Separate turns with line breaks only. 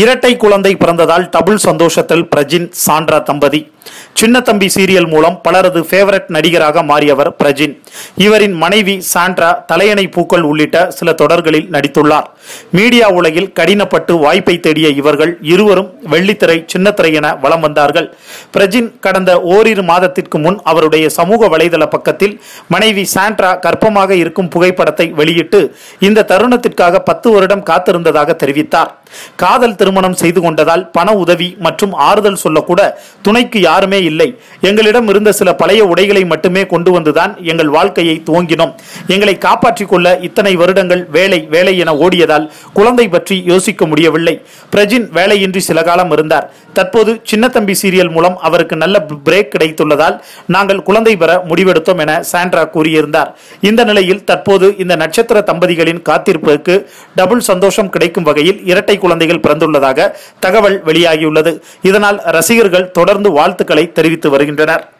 இரட்டை குழந்தை பிறந்ததால் டபுள் சந்தோஷத்தில் பிரஜின் சாண்ட்ரா தம்பதி. சின்ன தம்பி சீரியல் மூலம் பலரது ஃபேவரட் நடிகராக மாறியவர் பிரஜின். இவரின் மனைவி சாண்ட்ரா தலையணை பூக்கள் உள்ளிட்ட சில தொடர்களில் நடித்துள்ளார். மீடியா உலகில் கடினப்பட்டு வாய்ப்பை தேடிய இவர்கள் இருவரும் வெள்ளித்திரை சின்னத்திரை என வலம் வந்தார்கள். பிரஜின் கடந்த ஓரிரு மாதத்திற்கு முன் அவருடைய சமூக வலைதள பக்கத்தில் மனைவி சாண்ட்ரா கர்ப்பமாக இருக்கும் புகைப்படத்தை வெளியிட்டு இந்த தருணத்திற்காக பத்து வருடம் காத்திருந்ததாக தெரிவித்தார். காதல் திருமணம் செய்து கொண்டதால் பண உதவி மற்றும் ஆறுதல் சொல்லக்கூட துணைக்கு யாருமே இல்லை. எங்களிடம் இருந்த சில பழைய உடைகளை மட்டுமே கொண்டு வந்துதான் எங்கள் வாழ்க்கையை துவங்கினோம். எங்களை காப்பாற்றிக் கொள்ள இத்தனை வருடங்கள் வேலை வேலை என ஓடியதால் குழந்தை பற்றி யோசிக்க முடியவில்லை. பிரஜின் வேலையின்றி சில காலம் இருந்தார். தற்போது சின்னத்தம்பி சீரியல் மூலம் அவருக்கு நல்ல பிரேக் கிடைத்துள்ளதால் நாங்கள் குழந்தை பெற முடிவெடுத்தோம் என சாண்ட்ரா கூறியிருந்தார். இந்த நிலையில் தற்போது இந்த நட்சத்திர தம்பதிகளின் காத்திருப்புக்கு டபுள் சந்தோஷம் கிடைக்கும் வகையில் இரட்டை குழந்தைகள் பிறந்துள்ளதாக தகவல் வெளியாகியுள்ளது. இதனால் ரசிகர்கள் தொடர்ந்து வாழ்த்துக்களை தெரிவித்து வருகின்றனர்.